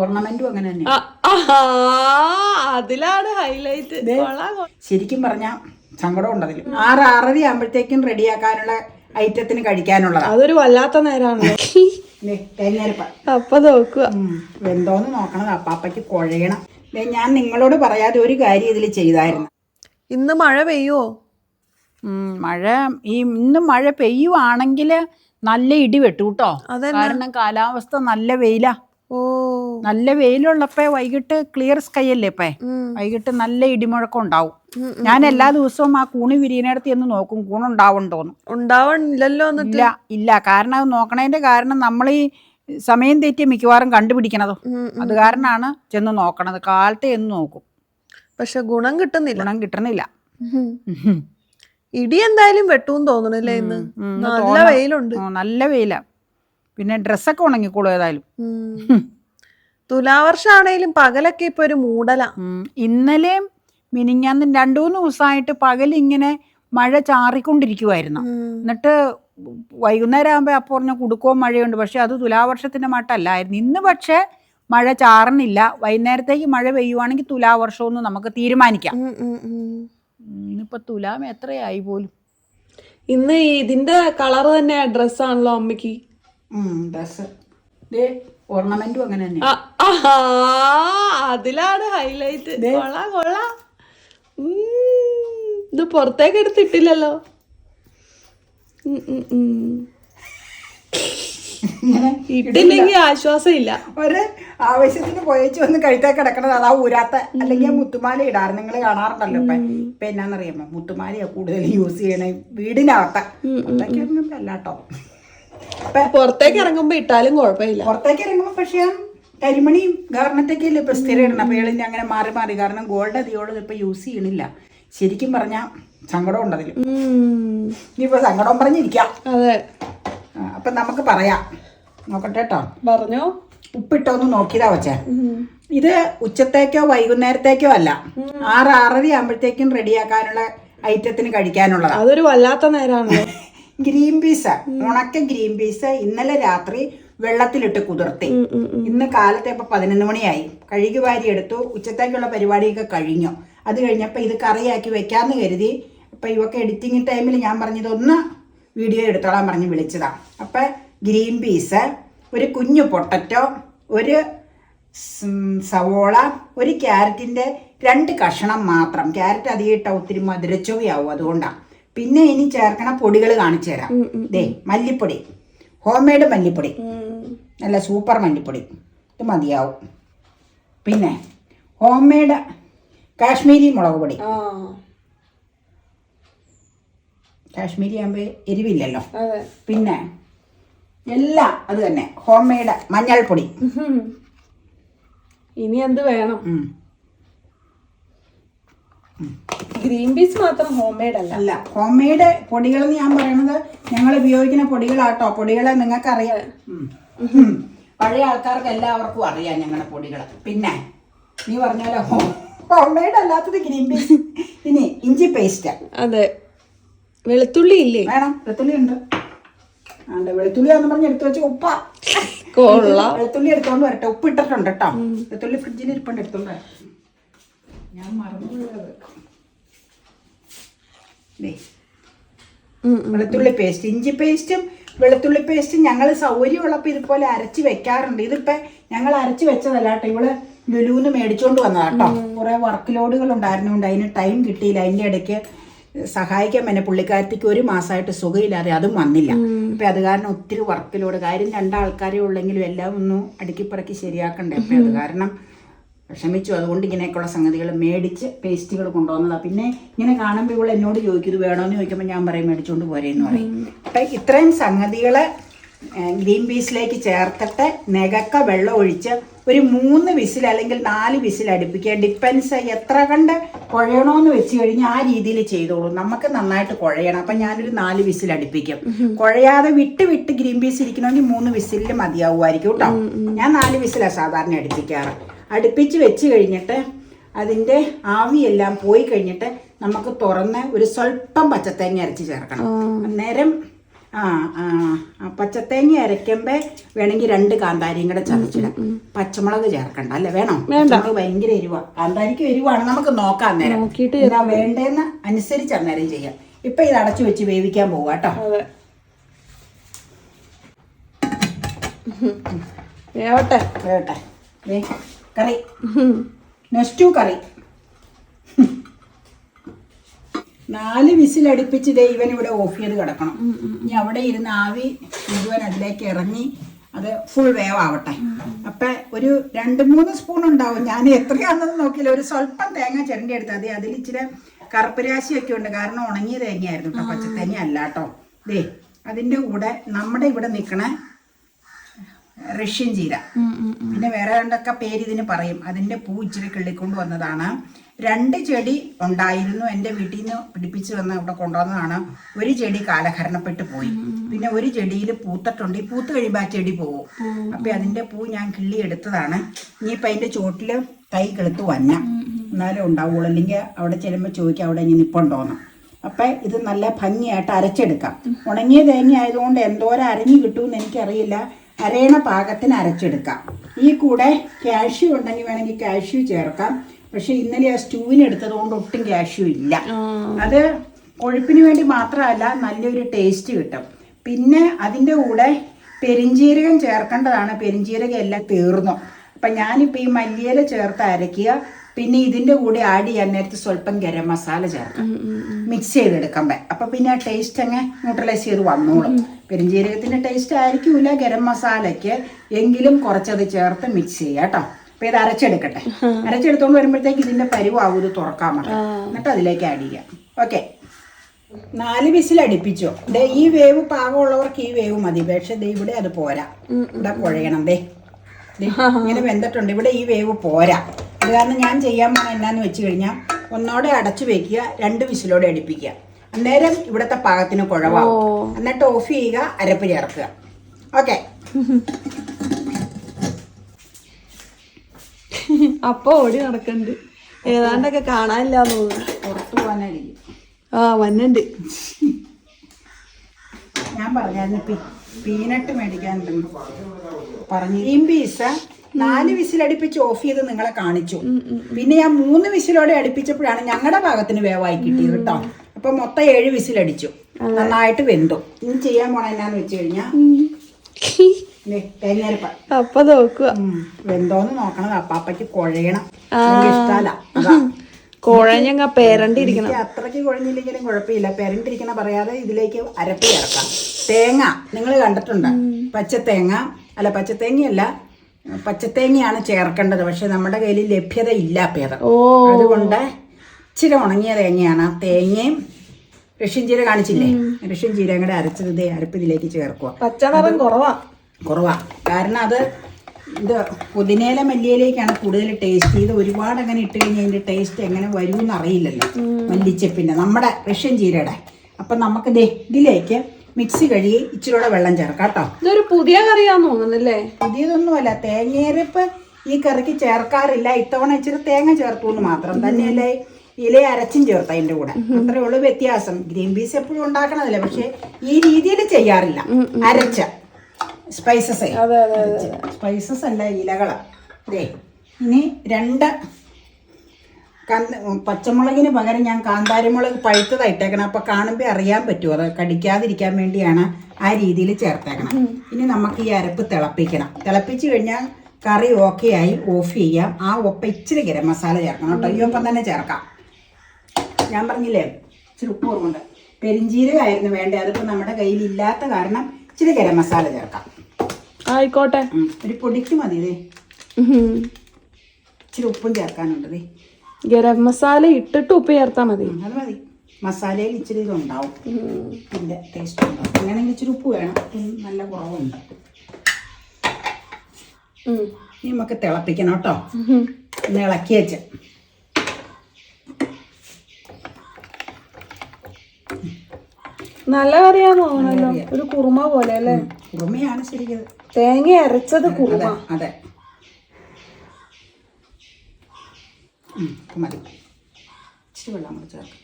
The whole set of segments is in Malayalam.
ഓർണമെന്റും അങ്ങനെ തന്നെ. അതിലാണ് ഹൈലൈറ്റ് ശരിക്കും പറഞ്ഞ സങ്കടം ഉണ്ടതിൽ ആറ് ആറര ആകുമ്പോഴത്തേക്കും റെഡിയാക്കാനുള്ള ഐറ്റത്തിന് കഴിക്കാനുള്ളത്. അതൊരു വല്ലാത്ത നേരമാണ് അപ്പൊ നോക്കുക. എന്തോന്ന് നോക്കണം അപ്പാപ്പയ്ക്ക് കുഴയണം. ഞാൻ നിങ്ങളോട് പറയാതെ ഒരു കാര്യം ഇതിൽ ചെയ്തായിരുന്നു. ഇന്ന് മഴ പെയ്യുവോ മഴ ഈ ഇന്ന് മഴ പെയ്യുവാണെങ്കിൽ നല്ല ഇടി വെട്ടു കേട്ടോ കാരണം കാലാവസ്ഥ നല്ല വെയിലാ. നല്ല വെയിലുള്ളപ്പോ വൈകിട്ട് ക്ലിയർ സ്കൈ അല്ലേ ഇപ്പേ? വൈകിട്ട് നല്ല ഇടിമുഴക്കം ഉണ്ടാവും. ഞാൻ എല്ലാ ദിവസവും ആ കൂണി വിരിയനടുത്ത് എന്ന് നോക്കും കൂണുണ്ടാവുണ്ടോന്ന് ഉണ്ടാവണില്ലല്ലോ ഇല്ല ഇല്ല. കാരണം അത് നോക്കണതിന്റെ കാരണം നമ്മൾ ഈ സമയം തെറ്റി മിക്കവാറും കണ്ടുപിടിക്കണതോ. അത് കാരണമാണ് ചെന്ന് നോക്കണത്. കാലത്തെ എന്ന് നോക്കും. പക്ഷെ ഗുണം കിട്ടുന്നില്ല. ഗുണം കിട്ടണില്ല ഇടി എന്തായാലും വെട്ടൂന്ന് തോന്നണല്ലേ ഇന്ന്? നല്ല വെയിലുണ്ട്. നല്ല വെയിലാ. പിന്നെ ഡ്രസ്സൊക്കെ ഉണങ്ങിക്കോളൂ ഏതായാലും. തുലാവർഷാണേലും പകലൊക്കെ ഇപ്പൊ ഒരു മൂടല. ഇന്നലെയും മിനിഞ്ഞാന്ന് രണ്ടു മൂന്ന് ദിവസമായിട്ട് പകൽ ഇങ്ങനെ മഴ ചാറിക്കൊണ്ടിരിക്കുമായിരുന്നു എന്നിട്ട് വൈകുന്നേരം ആകുമ്പോൾ അപ്പോൾ പറഞ്ഞ കുടുക്കോ മഴയുണ്ട്. പക്ഷെ അത് തുലാവർഷത്തിന്റെ മട്ടല്ലായിരുന്നു. ഇന്ന് പക്ഷേ മഴ ചാറുന്നില്ല വൈകുന്നേരത്തേക്ക് മഴ പെയ്യുവാണെങ്കിൽ തുലാവർഷമെന്ന് നമുക്ക് തീരുമാനിക്കാം. ഇന്നിപ്പോ തുലാം എത്രയായി പോലും. ഇന്ന് ഇതിന്റെ കളർ തന്നെ ഡ്രസ്സാണല്ലോ അമ്മയ്ക്ക്. ഡ്രസ് ഓർണമെന്റും അങ്ങനെ തന്നെ. അതിലാണ് ഹൈലൈറ്റ് കൊള്ളാം കൊള്ളാം. ഇത് പുറത്തേക്ക് എടുത്തിട്ടില്ലല്ലോ. ഇട്ടില്ലെങ്കിൽ ആശ്വാസം ഇല്ല ഒരു ആവശ്യത്തിന് പോയച്ചു വന്ന് കഴുത്തേ കിടക്കണത് അതാ ഊരാത്ത. അല്ലെങ്കിൽ മുത്തുമാല ഇടാറ്. നിങ്ങൾ കാണാറുണ്ടല്ലോ ഇപ്പൊ. ഇപ്പൊ എന്നാന്നറിയാമോ? മുത്തുമാലയാ കൂടുതൽ യൂസ് ചെയ്യണേ. വീടിനകത്ത അല്ലാട്ടോ പുറത്തേക്ക് ഇറങ്ങുമ്പോ ഇട്ടാലും കുഴപ്പമില്ല. പുറത്തേക്ക് ഇറങ്ങുമ്പോ പക്ഷേ കരിമണിയും ഇല്ല ഇപ്പൊ സ്ഥിരം ഇടണം അപ്പൊ ഇളിഞ്ഞ് അങ്ങനെ മാറി മാറി. കാരണം ഗോൾഡ് അധികം ഇപ്പൊ യൂസ് ചെയ്യണില്ല. ശരിക്കും പറഞ്ഞാ സങ്കടം ഉണ്ടതിൽ ഉം. ഇനിയിപ്പോ സങ്കടം പറഞ്ഞിരിക്കാം. അതെ. അപ്പൊ നമുക്ക് പറയാം. നോക്കട്ടെ കേട്ടോ പറഞ്ഞോ. ഉപ്പിട്ടൊന്ന് നോക്കിയതാ വെച്ചേ. ഇത് ഉച്ചത്തേക്കോ വൈകുന്നേരത്തേക്കോ അല്ല. ആറ് ആറര ആകുമ്പോഴത്തേക്കും റെഡിയാക്കാനുള്ള ഐറ്റത്തിന് കഴിക്കാനുള്ളതാണ് അതൊരു വല്ലാത്ത നേരാണല്ലോ. Green peas. ഉണക്ക ഗ്രീൻ പീസ് ഇന്നലെ രാത്രി വെള്ളത്തിലിട്ട് കുതിർത്തി. ഇന്ന് കാലത്തെ ഇപ്പൊ പതിനൊന്ന് മണിയായി. കഴുകി വാരി എടുത്തു. ഉച്ചത്തേക്കുള്ള പരിപാടിയൊക്കെ കഴിഞ്ഞു. അത് കഴിഞ്ഞപ്പോൾ ഇത് കറിയാക്കി വെക്കാന്ന് കരുതി. അപ്പൊ ഇവക്ക് എഡിറ്റിംഗ് ടൈമിൽ ഞാൻ പറഞ്ഞത് ഒന്ന് വീഡിയോ എടുത്തോളാൻ പറഞ്ഞ് വിളിച്ചതാണ് അപ്പൊ ഗ്രീൻ പീസ് ഒരു കുഞ്ഞു പൊട്ടറ്റോ ഒരു സവോള ഒരു ക്യാരറ്റിന്റെ രണ്ട് കഷണം മാത്രം. ക്യാരറ്റ് അധികം ഇട്ട ഒത്തിരി മധുരച്ചൊവയാവും. അതുകൊണ്ടാണ് പിന്നെ ഇനി ചേർക്കണ പൊടികൾ കാണിച്ചു തരാം. ദേ മല്ലിപ്പൊടി. ഹോം മെയ്ഡ് മല്ലിപ്പൊടി നല്ല സൂപ്പർ മല്ലിപ്പൊടി. ഇത് മതിയാവും. പിന്നെ ഹോം മെയ്ഡ് കാശ്മീരി മുളക് പൊടി. കാശ്മീരി ആകുമ്പോൾ എരിവില്ലല്ലോ. പിന്നെ എല്ലാം അത് തന്നെ. ഹോം മെയ്ഡ് മഞ്ഞൾപ്പൊടി ഇനി എന്ത് വേണം. ഗ്രീൻ പീസ് മാത്രം ഹോം മെയ്ഡ് അല്ല. അല്ല ഹോം മെയ്ഡ് പൊടികൾ എന്ന് ഞാൻ പറയുന്നത് ഞങ്ങൾ ഉപയോഗിക്കുന്ന പൊടികളാട്ടോ. പൊടികളെ നിങ്ങൾക്ക് അറിയാം. പഴയ ആൾക്കാർക്ക് എല്ലാവർക്കും അറിയാം ഞങ്ങളുടെ പൊടികൾ പിന്നെ നീ പറഞ്ഞാലോ ഹോം ഹോം മെയ്ഡ് അല്ലാത്തത് ഗ്രീൻ പീസ്. ഇനി ഇഞ്ചി പേസ്റ്റ്. അതെ. വെളുത്തുള്ളി ഇല്ലേ? വേണം. വെളുത്തുള്ളി ഉണ്ട്. അല്ല വെളുത്തുള്ളി ആണെന്ന് പറഞ്ഞ് എടുത്തു വെച്ച് ഉപ്പ. കൊള്ളാം. വെളുത്തുള്ളി എടുത്തോണ്ട് വരട്ടെ. ഉപ്പ് ഇട്ടിട്ടുണ്ട് കേട്ടോ. വെളുത്തുള്ളി ഫ്രിഡ്ജിൽ ഇരിപ്പുണ്ട് എടുത്തോണ്ട് വരാം ഞാൻ മറന്നു വെളുത്തുള്ളി പേസ്റ്റ് ഇഞ്ചി പേസ്റ്റും വെളുത്തുള്ളി പേസ്റ്റും ഞങ്ങൾ സൗകര്യമുള്ളപ്പോൾ ഇതുപോലെ അരച്ച് വെക്കാറുണ്ട്. ഇതിപ്പോ ഞങ്ങൾ അരച്ച് വെച്ചതല്ല കേട്ടോ. ഇവൾ ലുലുന്ന് മേടിച്ചോണ്ട് വന്നതാ കേട്ടോ. കുറെ വർക്ക് ലോഡുകൾ ഉണ്ടായിരുന്നുകൊണ്ട് അതിന് ടൈം കിട്ടിയില്ല. അതിന്റെ ഇടയ്ക്ക് സഹായിക്കാൻ പിന്നെ പുള്ളിക്കാരത്തേക്ക് ഒരു മാസമായിട്ട് സുഖമില്ലാതെ അതും വന്നില്ല. അപ്പൊ അത് കാരണം ഒത്തിരി വർക്ക് ലോഡ് കാര്യം രണ്ടാൾക്കാരെ ഉള്ളെങ്കിലും എല്ലാം ഒന്ന് അടുക്കിപ്പറക്കി ശരിയാക്കണ്ടേ? അപ്പൊ അത് കാരണം വിഷമിച്ചു അതുകൊണ്ട് ഇങ്ങനെയൊക്കെയുള്ള സംഗതികൾ മേടിച്ച് പേസ്റ്റുകൾ കൊണ്ടുവന്നതാണ് പിന്നെ ഇങ്ങനെ കാണുമ്പോൾ ഇവിടെ എന്നോട് ചോദിക്കും ഇത് വേണമെന്ന് ചോദിക്കുമ്പോൾ ഞാൻ പറയും മേടിച്ചുകൊണ്ട് പോരേന്ന് പറയും. അപ്പം ഇത്രയും സംഗതികൾ ഗ്രീൻ പീസിലേക്ക് ചേർത്തിട്ട് നെകക്ക വെള്ളം ഒഴിച്ച് ഒരു മൂന്ന് വിസിൽ അല്ലെങ്കിൽ നാല് വിസിൽ അടുപ്പിക്കുക. ഡിപ്പെൻസ് എത്ര കണ്ട് കുഴയണമെന്ന് വെച്ച് കഴിഞ്ഞാൽ ആ രീതിയിൽ ചെയ്തോളൂ. നമുക്ക് നന്നായിട്ട് കുഴയണം. അപ്പം ഞാനൊരു നാല് വിസിൽ അടുപ്പിക്കും. കുഴയാതെ വിട്ട് വിട്ട് ഗ്രീൻ പീസ് ഇരിക്കണമെങ്കിൽ മൂന്ന് വിസിലിൽ മതിയാവുമായിരിക്കും കേട്ടോ. ഞാൻ നാല് വിസിലാണ് സാധാരണ അടുപ്പിക്കാറ്. അടുപ്പിച്ച് വെച്ച് കഴിഞ്ഞിട്ട് അതിന്റെ ആവിയെല്ലാം പോയി കഴിഞ്ഞിട്ട് നമുക്ക് തുറന്ന് ഒരു സ്വല്പം പച്ചത്തേങ്ങ അരച്ച് ചേർക്കണം. അന്നേരം ആ പച്ചത്തേങ്ങ അരയ്ക്കുമ്പോ വേണമെങ്കിൽ രണ്ട് കാന്താരിയും കൂടെ ചതച്ചിടാം. പച്ചമുളക് ചേർക്കണ്ട അല്ലേ? വേണോ? നമുക്ക് ഭയങ്കര എരിവ. കാന്താരിക്ക് എരിവാണ്. നമുക്ക് നോക്കാം നേരം നോക്കിയിട്ട് എന്താ വേണ്ടേന്ന് അനുസരിച്ച് അന്നേരം ചെയ്യാം. ഇപ്പൊ ഇത് അടച്ചു വെച്ച് വേവിക്കാൻ പോവാ കേട്ടോ. വേവട്ടെ. വേട്ടെ ദേ, കറി. നെസ്റ്റു കറി. നാല് വിസിലടുപ്പിച്ച് ദേ ഇവൻ ഇവിടെ ഓഫ് ചെയ്ത് കിടക്കണം. ഇനി അവിടെ ഇരുന്ന് ആവി മുഴുവൻ അതിലേക്ക് ഇറങ്ങി അത് ഫുൾ വേവാവട്ടെ അപ്പൊ ഒരു രണ്ട് മൂന്ന് സ്പൂൺ ഉണ്ടാവും. ഞാൻ എത്രയാണെന്ന് നോക്കിയില്ല. ഒരു സ്വല്പം തേങ്ങ ചിരണ്ടി എടുത്താൽ മതി അതിൽ ഇച്ചിരി കറുപ്പരാശിയൊക്കെ ഉണ്ട്. കാരണം ഉണങ്ങിയ തേങ്ങയായിരുന്നു. കേട്ടോ പച്ചത്തേങ്ങ അല്ല കേട്ടോ. ദേ അതിന്റെ കൂടെ നമ്മുടെ ഇവിടെ നിൽക്കണ റഷ്യൻ ചീര. പിന്നെ വേറെ രണ്ടൊക്കെ പേര് ഇതിന് പറയും. അതിന്റെ പൂ ഇച്ചിരി കിള്ളിക്കൊണ്ട് വന്നതാണ്. രണ്ട് ചെടി ഉണ്ടായിരുന്നു എന്റെ വീട്ടിൽ നിന്ന് പിടിപ്പിച്ചു വന്ന് ഇവിടെ കൊണ്ടുവന്നതാണ്. ഒരു ചെടി കാലഹരണപ്പെട്ട് പോയി. പിന്നെ ഒരു ചെടിയിൽ പൂത്തിട്ടുണ്ട്. ഈ പൂത്ത് കഴിയുമ്പോൾ ആ ചെടി പോകും അപ്പൊ അതിന്റെ പൂ ഞാൻ കിള്ളി എടുത്തതാണ്. ഇനിയിപ്പോൾ അതിന്റെ ചോട്ടിൽ തൈ കെളുത്ത് വന്ന. എന്നാലും ഉണ്ടാവുള്ളൂ. അല്ലെങ്കിൽ അവിടെ ചെല്ലുമ്പോൾ ചോദിക്കാം അവിടെ ഇനി നിപ്പുണ്ടോന്ന്. അപ്പം ഇത് നല്ല ഭംഗിയായിട്ട് അരച്ചെടുക്കാം. ഉണങ്ങിയ തേങ്ങ ആയതുകൊണ്ട് എന്തോരം അരഞ്ഞു കിട്ടുമെന്ന് എനിക്കറിയില്ല. അരയണ പാകത്തിന് അരച്ചെടുക്കാം. ഈ കൂടെ കാഷ്യൂ ഉണ്ടെങ്കിൽ വേണമെങ്കിൽ കാഷ്യൂ ചേർക്കാം. പക്ഷെ ഇന്നലെ ആ സ്റ്റൂവിന് എടുത്തത് കൊണ്ട് ഒട്ടും കാഷ്യൂ ഇല്ല. അത് കൊഴുപ്പിന് വേണ്ടി മാത്രമല്ല നല്ലൊരു ടേസ്റ്റ് കിട്ടും. പിന്നെ അതിന്റെ കൂടെ പെരിഞ്ജീരകം ചേർക്കേണ്ടതാണ്. പെരിഞ്ജീരകം എല്ലാം തീർന്നു. അപ്പം ഞാനിപ്പോൾ ഈ മല്ലിയില ചേർത്ത് അരയ്ക്കുക. പിന്നെ ഇതിന്റെ കൂടെ ആഡ് ചെയ്യാൻ നേരത്ത് സ്വല്പം ഗരം മസാല ചേർക്കാം. മിക്സ് ചെയ്തെടുക്കുമ്പോ അപ്പൊ പിന്നെ ആ ടേസ്റ്റ് അങ്ങ് ന്യൂട്രലൈസ് ചെയ്ത് വന്നോളും. പെരുംജീരകത്തിന്റെ ടേസ്റ്റ് ആയിരിക്കൂല ഗരം മസാലയ്ക്ക്. എങ്കിലും കുറച്ചത് ചേർത്ത് മിക്സ് ചെയ്യാം കേട്ടോ. അപ്പൊ ഇത് അരച്ചെടുക്കട്ടെ. അരച്ചെടുത്തോണ്ട് വരുമ്പോഴത്തേക്ക് ഇതിന്റെ പരുവാവും ഇത് തുറക്കാൻ മതി എന്നിട്ട് അതിലേക്ക് ആഡ് ചെയ്യാം. ഓക്കെ നാല് വിസിൽ അടുപ്പിച്ചോ. ഈ വേവ് പാകമുള്ളവർക്ക് ഈ വേവ് മതി. പക്ഷെ ഇവിടെ അത് പോരാ. ഇവിടെ കുഴയണം ദേ, ഇങ്ങനെ വെന്തിട്ടുണ്ട്. ഇവിടെ ഈ വേവ് പോരാ. അത് കാരണം ഞാൻ ചെയ്യാൻ പോകുന്ന എന്നാന്ന് വെച്ച് കഴിഞ്ഞാൽ ഒന്നോടെ അടച്ചു വെക്കുക രണ്ട് വിസിലോടെ അടുപ്പിക്കുക. അന്നേരം ഇവിടുത്തെ പാകത്തിന് കുഴവാകും എന്നിട്ട് ഓഫ് ചെയ്യുക അരപ്പ് ചേർക്കുക ഓക്കെ അപ്പൊ ഓടി നടക്കണ്ട്. ഏതാണ്ടൊക്കെ കാണാനില്ല തോന്നുന്നു. പുറത്തു പോകാനായിരിക്കും. ആ വന്നുണ്ട്. ഞാൻ പറഞ്ഞായിരുന്നു പീനട്ട് മേടിക്കാൻ പറഞ്ഞു. ഗ്രീൻ പീസ് നാല് വിസിൽ അടുപ്പിച്ച് ഓഫ് ചെയ്ത് നിങ്ങളെ കാണിച്ചു. പിന്നെ ഞാൻ മൂന്ന് വിസിലോടെ അടുപ്പിച്ചപ്പോഴാണ് ഞങ്ങളുടെ ഭാഗത്തിന് വേവായി കിട്ടിയത് കേട്ടോ അപ്പൊ മൊത്തം ഏഴ് വിസിൽ അടിച്ചു നന്നായിട്ട് വെന്തു. ഇനി ചെയ്യാൻ പോണ എന്നാന്ന് വെച്ച് കഴിഞ്ഞാൽ അപ്പൊ നോക്കുക. വെന്തോന്ന് നോക്കണം. അപ്പാപ്പയ്ക്ക് കുഴയണം. ഇഷ്ടമല്ല കുഴഞ്ഞങ്ങ പേരണ്ടിരിക്കണം അത്രയ്ക്ക് കുഴഞ്ഞില്ലെങ്കിലും കുഴപ്പമില്ല. പേരണ്ടിരിക്കണ പറയാതെ ഇതിലേക്ക് അരപ്പ് ചേർക്കാം. തേങ്ങ. നിങ്ങൾ കണ്ടിട്ടുണ്ട്. പച്ച തേങ്ങ അല്ല പച്ചത്തേങ്ങയല്ല. പച്ചത്തേങ്ങയാണ് ചേർക്കേണ്ടത്. പക്ഷെ നമ്മുടെ കയ്യിൽ ലഭ്യത ഇല്ല ഓ. അതുകൊണ്ട് ഇച്ചിരി ഉണങ്ങിയ തേങ്ങയാണ്. ആ തേങ്ങയും റഷ്യൻ ചീര കാണിച്ചില്ലേ? റഷ്യൻ ചീരയും കൂടെ അരച്ചത് ഇതേ അരപ്പിതിലേക്ക് ചേർക്കുക. പച്ചനിറം കുറവാ. കുറവാ. കാരണം അത് ഇത് പുതിനേല മല്ലിയിലേക്കാണ് കൂടുതൽ ടേസ്റ്റ്. ഇത് ഒരുപാട് അങ്ങനെ ഇട്ട് കഴിഞ്ഞാൽ അതിന്റെ ടേസ്റ്റ് എങ്ങനെ വരും എന്നറിയില്ലല്ലോ മല്ലിച്ചപ്പിന്റെ നമ്മുടെ റഷ്യൻ ചീരയുടെ അപ്പം നമുക്ക് ഇതിലേക്ക് മിക്സി കഴുകി ഇച്ചിരൂടെ വെള്ളം ചേർക്കാം കേട്ടോ. ഇതൊരു പുതിയ കറിയാന്ന് തോന്നുന്നല്ലേ? പുതിയതൊന്നുമല്ല തേങ്ങയരപ്പ് ഈ കറിക്ക് ചേർക്കാറില്ല. ഇത്തവണ ഇച്ചിരി തേങ്ങ ചേർത്തു എന്ന് മാത്രം തന്നെയല്ലേ? ഇല അരച്ചും ചേർത്ത് അതിന്റെ കൂടെ. അത്രേ ഉള്ളൂ വ്യത്യാസം. ഗ്രീൻ പീസ് എപ്പോഴും ഉണ്ടാക്കണതല്ലേ? പക്ഷെ ഈ രീതിയിൽ ചെയ്യാറില്ല. അരച്ച സ്പൈസസ് സ്പൈസസ് അല്ല ഇലകളാ. ദേ ഇനി രണ്ട് പച്ചമുളകിന് പകരം ഞാൻ കാന്താരിമുളക് പഴുത്തതാണ് ഇട്ടേക്കണം. അപ്പൊ കാണുമ്പോൾ അറിയാൻ പറ്റുമോ അത് കടിക്കാതിരിക്കാൻ വേണ്ടിയാണ് ആ രീതിയിൽ ചേർത്തേക്കണം. ഇനി നമുക്ക് ഈ അരപ്പ് തിളപ്പിക്കണം. തിളപ്പിച്ച് കഴിഞ്ഞാൽ കറി ഓക്കെ ആയി ഓഫ് ചെയ്യാം. ആ ഒപ്പ ഇച്ചിരി ഗരം മസാല ചേർക്കണം കേട്ടോ. ഈ ഒപ്പം തന്നെ ചേർക്കാം. ഞാൻ പറഞ്ഞില്ലേ ഇച്ചിരി ഉപ്പ് കുറവുണ്ട്. പെരിഞ്ചീരകമായിരുന്നു വേണ്ടത് അതിപ്പോൾ നമ്മുടെ കയ്യിൽ ഇല്ലാത്ത കാരണം ഇച്ചിരി ഗരം മസാല ചേർക്കാം. ആയിക്കോട്ടെ. ഒരു പൊടിക്ക് മതി ഇതേ. ഇച്ചിരി ഉപ്പും ചേർക്കാനുണ്ട് ഗരം മസാല ഇട്ടിട്ട് ഉപ്പ് ചേർത്താൽ മതി. ഉം, അത് മതി. മസാലയിൽ ഇച്ചിരി ഇതുണ്ടാവും. ഇതിന്റെ ടേസ്റ്റ് ഉണ്ടാവും. അങ്ങനെയെങ്കിൽ ഇച്ചിരി ഉപ്പ് വേണം. നല്ല കുറവുണ്ട്. ഇനി നമുക്ക് തിളപ്പിക്കണം കേട്ടോ. ഒന്ന് ഇളക്കി വെച്ച്. നല്ല കറിയാന്ന് തോന്നുന്നല്ലോ ഒരു കുറുമ പോലെ അല്ലേ? കുറുമയാണ് ശരിക്കും. തേങ്ങ അരച്ചത് കുറുമ. അതെ. മതി ഇച്ചിരി വെള്ളം കൂടി ചേർക്കാം.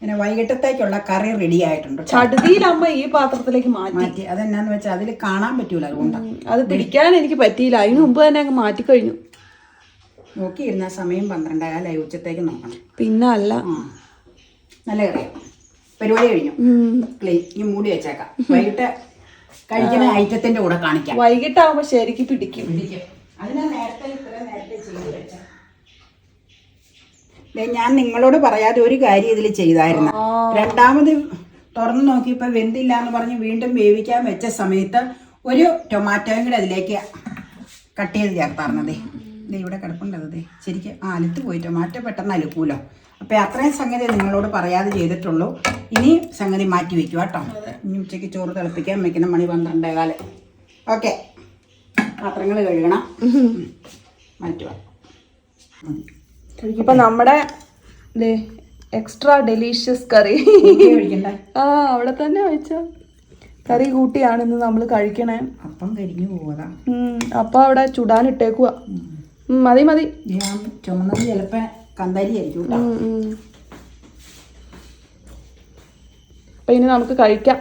പിന്നെ വൈകിട്ടത്തേക്കുള്ള കറി റെഡി ആയിട്ടുണ്ട് ചടുതിയിലമ്മ ഈ പാത്രത്തിലേക്ക് മാറ്റി. അതെന്നാന്ന് വെച്ചാൽ അതിൽ കാണാൻ പറ്റൂല അതുകൊണ്ട്. അത് പിടിക്കാൻ എനിക്ക് പറ്റിയില്ല. അതിന് മുമ്പ് തന്നെ അങ്ങ് മാറ്റിക്കഴിഞ്ഞു നോക്കിയിരുന്ന സമയം പന്ത്രണ്ടായാലായി ഉച്ചത്തേക്ക് നോക്കണം. പിന്നെ അല്ല നല്ല കറിയാണ് പരിപാടി കഴിഞ്ഞു. ക്ലീൻ ഈ മൂടി വെച്ചേക്കാം. വൈകിട്ട് കഴിക്കുന്ന ഐറ്റത്തിന്റെ കൂടെ കാണിക്കാം. വൈകിട്ടാവുമ്പോ ശരിക്ക് പിടിക്കും. പിടിക്കും. അതിനാ നേരത്തെ ഇത്ര നേരത്തെ ചെയ്ത് വെച്ചത്. ദേ, ഞാൻ നിങ്ങളോട് പറയാതെ ഒരു കാര്യം ഇതിൽ ചെയ്തായിരുന്നു. രണ്ടാമത് തുറന്നു നോക്കിയപ്പോ വെന്തില്ല എന്ന് പറഞ്ഞ് വീണ്ടും വേവിക്കാൻ വെച്ച സമയത്ത് ഒരു ടൊമാറ്റോയും കൂടെ അതിലേക്ക് കട്ട് ചെയ്ത് ചേർത്താർന്നതേ. ദേ ഇവിടെ കിടപ്പുണ്ടത് ശരിക്കും ആ അലുത്ത് പോയിട്ടോ? ടൊമാറ്റോ പെട്ടെന്ന് അലുക്കൂലോ? അപ്പൊ അത്രയും സംഗതി നിങ്ങളോട് പറയാതെ ചെയ്തിട്ടുള്ളൂ. ഇനി സംഗതി മാറ്റി വെക്കുക കേട്ടോ. ഇനി ഉച്ചയ്ക്ക് ചോറ് തിളപ്പിക്കാൻ വെക്കുന്ന മണി പന്ത്രണ്ടേ കാൽ ഓക്കെ. പാത്രങ്ങൾ കഴുകണം. മാറ്റുക. ഇപ്പം നമ്മുടെ എക്സ്ട്രാ ഡെലീഷ്യസ് കറി. ആ അവിടെ തന്നെ വെച്ചോ. കറി കൂട്ടിയാണ് ഇന്ന് നമ്മൾ കഴിക്കണേ. അപ്പം കരിഞ്ഞു പോകാം അപ്പം അവിടെ ചുടാനിട്ടേക്കുവാ ഉം, മതി മതി. ഞാൻ ചുമന്നത് ചിലപ്പോ കന്താരി ആയിരിക്കും അപ്പൊ ഇനി നമുക്ക് കഴിക്കാം.